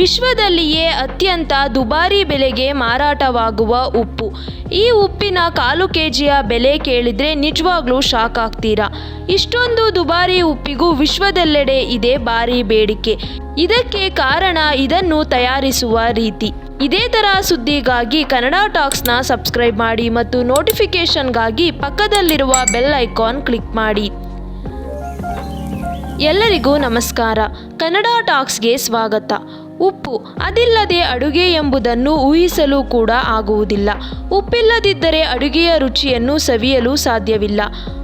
ವಿಶ್ವದಲ್ಲಿಯೇ ಅತ್ಯಂತ ದುಬಾರಿ ಬೆಲೆಗೆ ಮಾರಾಟವಾಗುವ ಉಪ್ಪು. ಈ ಉಪ್ಪಿನ ಕಾಲು ಕೆಜಿಯ ಬೆಲೆ ಕೇಳಿದ್ರೆ ನಿಜವಾಗ್ಲೂ ಶಾಕ್ ಆಗ್ತೀರಾ? ಇಷ್ಟೊಂದು ದುಬಾರಿ ಉಪ್ಪಿಗೂ ವಿಶ್ವದೆಲ್ಲೆಡೆ ಇದೆ ಭಾರಿ ಬೇಡಿಕೆ. ಇದಕ್ಕೆ ಕಾರಣ ಇದನ್ನು ತಯಾರಿಸುವ ರೀತಿ. ಇದೇ ಥರ ಸುದ್ದಿಗಾಗಿ ಕನ್ನಡ ಟಾಕ್ಸ್ನ ಸಬ್ಸ್ಕ್ರೈಬ್ ಮಾಡಿ ಮತ್ತು ನೋಟಿಫಿಕೇಷನ್ಗಾಗಿ ಪಕ್ಕದಲ್ಲಿರುವ ಬೆಲ್ ಐಕಾನ್ ಕ್ಲಿಕ್ ಮಾಡಿ. ಎಲ್ಲರಿಗೂ ನಮಸ್ಕಾರ. ಕನ್ನಡ ಟಾಕ್ಸ್ಗೆ ಸ್ವಾಗತ. ಉಪ್ಪು ಅದಿಲ್ಲದೆ ಅಡುಗೆ ಎಂಬುದನ್ನು ಊಹಿಸಲು ಕೂಡ ಆಗುವುದಿಲ್ಲ. ಉಪ್ಪಿಲ್ಲದಿದ್ದರೆ ಅಡುಗೆಯ ರುಚಿಯನ್ನು ಸವಿಯಲು ಸಾಧ್ಯವಿಲ್ಲ.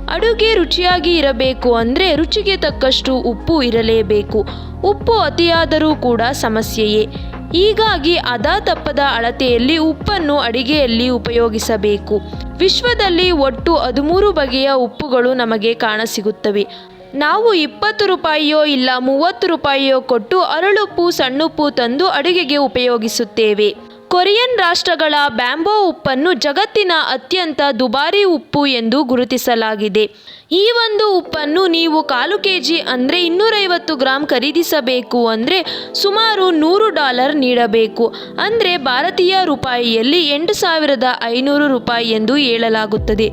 ಅಡುಗೆ ರುಚಿಯಾಗಿ ಇರಬೇಕು ಅಂದರೆ ರುಚಿಗೆ ತಕ್ಕಷ್ಟು ಉಪ್ಪು ಇರಲೇಬೇಕು. ಉಪ್ಪು ಅತಿಯಾದರೂ ಕೂಡ ಸಮಸ್ಯೆಯೇ. ಹೀಗಾಗಿ ಅದ ತಪ್ಪದ ಅಳತೆಯಲ್ಲಿ ಉಪ್ಪನ್ನು ಅಡಿಗೆಯಲ್ಲಿ ಉಪಯೋಗಿಸಬೇಕು. ವಿಶ್ವದಲ್ಲಿ ಒಟ್ಟು ಹದಿಮೂರು ಬಗೆಯ ಉಪ್ಪುಗಳು ನಮಗೆ ಕಾಣಸಿಗುತ್ತವೆ. ನಾವು ಇಪ್ಪತ್ತು ರೂಪಾಯಿಯೋ ಇಲ್ಲ ಮೂವತ್ತು ರೂಪಾಯಿಯೋ ಕೊಟ್ಟು ಅರಳುಪ್ಪು ಸಣ್ಣುಪ್ಪು ತಂದು ಅಡುಗೆಗೆ ಉಪಯೋಗಿಸುತ್ತೇವೆ. ಕೊರಿಯನ್ ರಾಷ್ಟ್ರಗಳ ಬ್ಯಾಂಬೋ ಉಪ್ಪನ್ನು ಜಗತ್ತಿನ ಅತ್ಯಂತ ದುಬಾರಿ ಉಪ್ಪು ಎಂದು ಗುರುತಿಸಲಾಗಿದೆ. ಈ ಒಂದು ಉಪ್ಪನ್ನು ನೀವು ಕಾಲು ಕೆ ಜಿ ಅಂದರೆ ಇನ್ನೂರೈವತ್ತು ಗ್ರಾಂ ಖರೀದಿಸಬೇಕು ಅಂದರೆ ಸುಮಾರು ನೂರು ಡಾಲರ್ ನೀಡಬೇಕು. ಅಂದರೆ ಭಾರತೀಯ ರೂಪಾಯಿಯಲ್ಲಿ ಎಂಟು ಸಾವಿರದ ಐನೂರು ರೂಪಾಯಿ ಎಂದು ಹೇಳಲಾಗುತ್ತದೆ.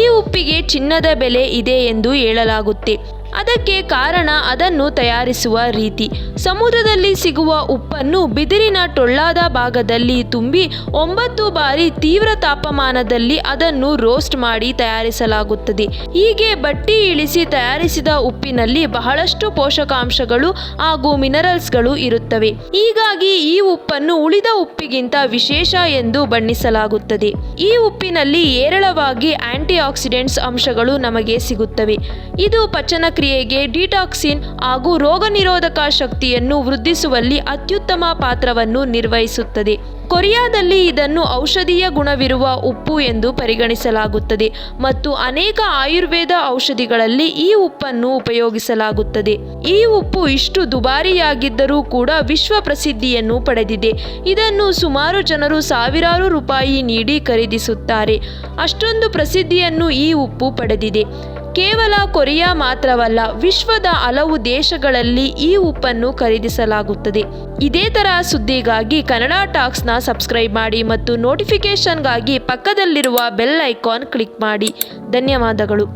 ಈ ಉಪ್ಪಿಗೆ ಚಿನ್ನದ ಬೆಲೆ ಇದೆ ಎಂದು ಹೇಳಲಾಗುತ್ತೆ. ಅದಕ್ಕೆ ಕಾರಣ ಅದನ್ನು ತಯಾರಿಸುವ ರೀತಿ. ಸಮುದ್ರದಲ್ಲಿ ಸಿಗುವ ಉಪ್ಪನ್ನು ಬಿದಿರಿನ ಟೊಳ್ಳಾದ ಭಾಗದಲ್ಲಿ ತುಂಬಿ ಒಂಬತ್ತು ಬಾರಿ ತೀವ್ರ ತಾಪಮಾನದಲ್ಲಿ ಅದನ್ನು ರೋಸ್ಟ್ ಮಾಡಿ ತಯಾರಿಸಲಾಗುತ್ತದೆ. ಹೀಗೆ ಬಟ್ಟಿ ಇಳಿಸಿ ತಯಾರಿಸಿದ ಉಪ್ಪಿನಲ್ಲಿ ಬಹಳಷ್ಟು ಪೋಷಕಾಂಶಗಳು ಹಾಗೂ ಮಿನರಲ್ಸ್ಗಳು ಇರುತ್ತವೆ. ಹೀಗಾಗಿ ಈ ಉಪ್ಪನ್ನು ಉಳಿದ ಉಪ್ಪಿಗಿಂತ ವಿಶೇಷ ಎಂದು ಬಣ್ಣಿಸಲಾಗುತ್ತದೆ. ಈ ಉಪ್ಪಿನಲ್ಲಿ ಹೇರಳವಾಗಿ ಆಂಟಿ ಆಕ್ಸಿಡೆಂಟ್ಸ್ ಅಂಶಗಳು ನಮಗೆ ಸಿಗುತ್ತವೆ. ಇದು ಪಚನ ಕ್ರಿಯೆಗೆ ಡಿಟಾಕ್ಸಿನ್ ಹಾಗೂ ರೋಗ ನಿರೋಧಕ ಶಕ್ತಿಯನ್ನು ವೃದ್ಧಿಸುವಲ್ಲಿ ಅತ್ಯುತ್ತಮ ಪಾತ್ರವನ್ನು ನಿರ್ವಹಿಸುತ್ತದೆ. ಕೊರಿಯಾದಲ್ಲಿ ಇದನ್ನು ಔಷಧೀಯ ಗುಣವಿರುವ ಉಪ್ಪು ಎಂದು ಪರಿಗಣಿಸಲಾಗುತ್ತದೆ ಮತ್ತು ಅನೇಕ ಆಯುರ್ವೇದ ಔಷಧಿಗಳಲ್ಲಿ ಈ ಉಪ್ಪನ್ನು ಉಪಯೋಗಿಸಲಾಗುತ್ತದೆ. ಈ ಉಪ್ಪು ಇಷ್ಟು ದುಬಾರಿಯಾಗಿದ್ದರೂ ಕೂಡ ವಿಶ್ವ ಪ್ರಸಿದ್ಧಿಯನ್ನು ಪಡೆದಿದೆ. ಇದನ್ನು ಸುಮಾರು ಜನರು ಸಾವಿರಾರು ರೂಪಾಯಿ ನೀಡಿ ಖರೀದಿಸುತ್ತಾರೆ. ಅಷ್ಟೊಂದು ಪ್ರಸಿದ್ಧಿಯನ್ನು ಈ ಉಪ್ಪು ಪಡೆದಿದೆ. ಕೇವಲ ಕೊರಿಯಾ ಮಾತ್ರವಲ್ಲ, ವಿಶ್ವದ ಹಲವು ದೇಶಗಳಲ್ಲಿ ಈ ಉಪ್ಪನ್ನು ಖರೀದಿಸಲಾಗುತ್ತದೆ. ಇದೇ ತರ ಸುದ್ದಿಗಾಗಿ ಕನ್ನಡ ಟಾಕ್ಸ್ನ ಸಬ್ಸ್ಕ್ರೈಬ್ ಮಾಡಿ ಮತ್ತು ನೋಟಿಫಿಕೇಷನ್ಗಾಗಿ ಪಕ್ಕದಲ್ಲಿರುವ ಬೆಲ್ ಐಕಾನ್ ಕ್ಲಿಕ್ ಮಾಡಿ. ಧನ್ಯವಾದಗಳು.